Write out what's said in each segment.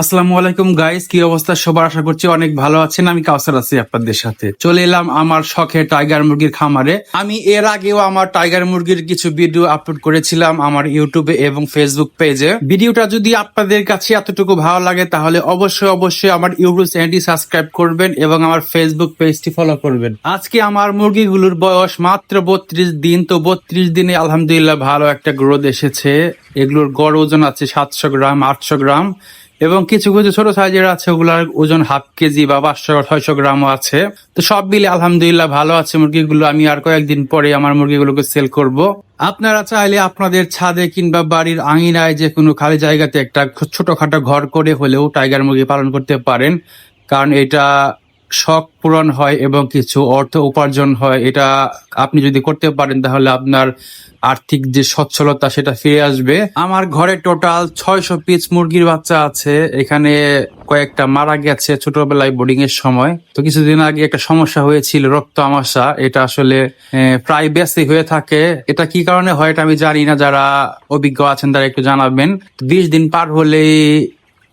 আসসালামু আলাইকুম গাইস কি অবস্থা? সবার আশা করছি অনেক ভালো আছেন। আমি কাউসার আছি আপনাদের সাথে। চলে এলাম আমার শখে টাইগার মুরগির খামারে। আমি এর আগেও আমার টাইগার মুরগির কিছু ভিডিও আপলোড করেছিলাম আমার ইউটিউবে এবং ফেসবুক পেজে ভিডিওটা যদি আপনাদের কাছে এতটুকু ভালো লাগে, তাহলে অবশ্যই অবশ্যই আমার ইউটিউব চ্যানেলটি সাবস্ক্রাইব করবেন এবং আমার ফেসবুক পেজটি ফলো করবেন। আজকে আমার মুরগিগুলোর বয়স মাত্র বত্রিশ দিন। তো বত্রিশ দিনে আলহামদুলিল্লাহ ভালো একটা গ্রোথ এসেছে। এগুলোর গড় ওজন আছে সাতশো গ্রাম, আটশো গ্রাম। এবং কিছু কিছু ছোট সাইজের আছে, ওগুলার ওজন হাফ কেজি বা পাঁচশো, ছয়শো গ্রামও আছে। তো সব মিলে আলহামদুলিল্লাহ ভালো আছে মুরগিগুলো। আমি আর কয়েকদিন পরে আমার মুরগিগুলোকে সেল করব। আপনারা চাইলে আপনাদের ছাদে কিংবা বাড়ির আঙিনায় যে কোনো খালি জায়গাতে একটা ছোটখাটো ঘর করে হলেও টাইগার মুরগি পালন করতে পারেন। কারণ এটা শখ পূরণ হয় এবং কিছু অর্থ উপার্জন হয়, এটা আপনি যদি করতে পারেন তাহলে আপনার আর্থিক যে সচ্ছলতা সেটা ফিরে আসবে। আমার ঘরে টোটাল ছয়শো পিস মুরগির বাচ্চা আছে। এখানে কয়েকটা মারা গেছে ছোটবেলায় বোর্ডিং এর সময়। তো কিছুদিন আগে একটা সমস্যা হয়েছিল, রক্ত আমাশা। এটা আসলে প্রায় বেশি হয়ে থাকে। এটা কি কারণে হয় এটা আমি জানি না। যারা অভিজ্ঞ আছেন তারা একটু জানাবেন। বিশ দিন পার হলেই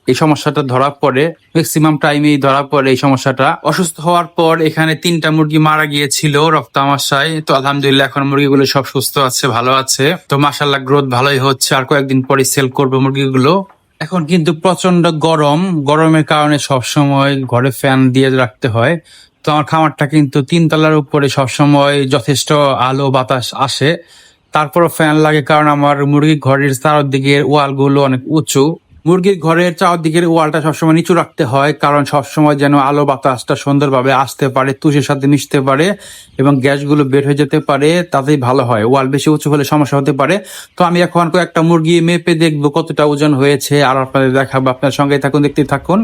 এই সমস্যাটা ধরা পড়ে। ম্যাক্সিমাম টাইমেই ধরা পড়ে এই সমস্যাটা। অসুস্থ হওয়ার পর এখানে তিনটা মুরগি মারা গিয়েছিল রক্ত আমাশায় তো আলহামদুলিল্লাহ এখন মুরগিগুলো সব সুস্থ আছে, ভালো আছে। তো মাসাল্লাহ গ্রোথ ভালোই হচ্ছে। আর কয়েকদিন পরে সেল করব মুরগিগুলো। এখন কিন্তু প্রচণ্ড গরম। গরমের কারণে সব সময় ঘরে ফ্যান দিয়ে রাখতে হয়। তো আমার খামারটা কিন্তু তিনতলার উপরে সবসময় যথেষ্ট আলো, বাতাস আসে। তারপরও ফ্যান লাগে কারণ আমার মুরগি ঘরের চারদিকের ওয়ালগুলো অনেক উঁচু। মুরগির ঘরের চারদিকের ওয়ালটা সবসময় নিচু রাখতে হয়, কারণ সবসময় যেন আলো বাতাসটা সুন্দরভাবে আসতে পারে, তুষের সাথে মিশতে পারে এবং গ্যাসগুলো বের হয়ে যেতে পারে, তাতেই ভালো হয়। ওয়াল বেশি উঁচু হলে সমস্যা হতে পারে। তো আমি এখন কয়েকটা মুরগি মেপে দেখব কতটা ওজন হয়েছে, আর আপনাদের দেখাবো। আপনার সঙ্গে থাকুন দেখতে থাকুন।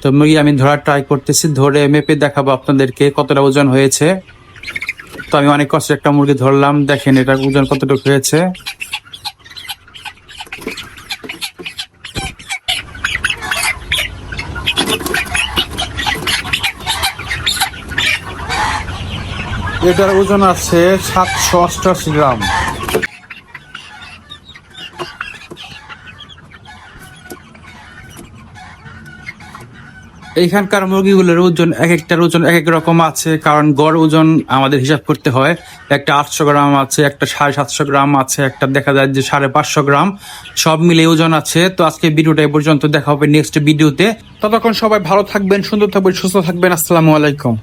তো মুরগি আমি ধরার ট্রাই করতেছি, ধরে মেপে দেখাবো আপনাদেরকে কতটা ওজন হয়েছে। তো আমি অনেক কষ্টে একটা মুরগি ধরলাম, দেখেন এটার ওজন কতটুকু হয়েছে। এটার ওজন আছে সাতশো অষ্টআশি গ্রাম। এইখানকার মুরগিগুলোর ওজন এক একটার ওজন এক এক রকম আছে, কারণ গড় ওজন আমাদের হিসাব করতে হয়। একটা আটশো গ্রাম আছে, একটা সাড়ে সাতশো গ্রাম আছে, একটা দেখা যায় যে সাড়ে পাঁচশো গ্রাম। সব মিলে ওজন আছে। তো আজকে ভিডিওটা এ পর্যন্ত দেখা হবে নেক্সট ভিডিওতে। ততক্ষণ সবাই ভালো থাকবেন, সুন্দর থাকবেন, সুস্থ থাকবেন। আসসালামু আলাইকুম।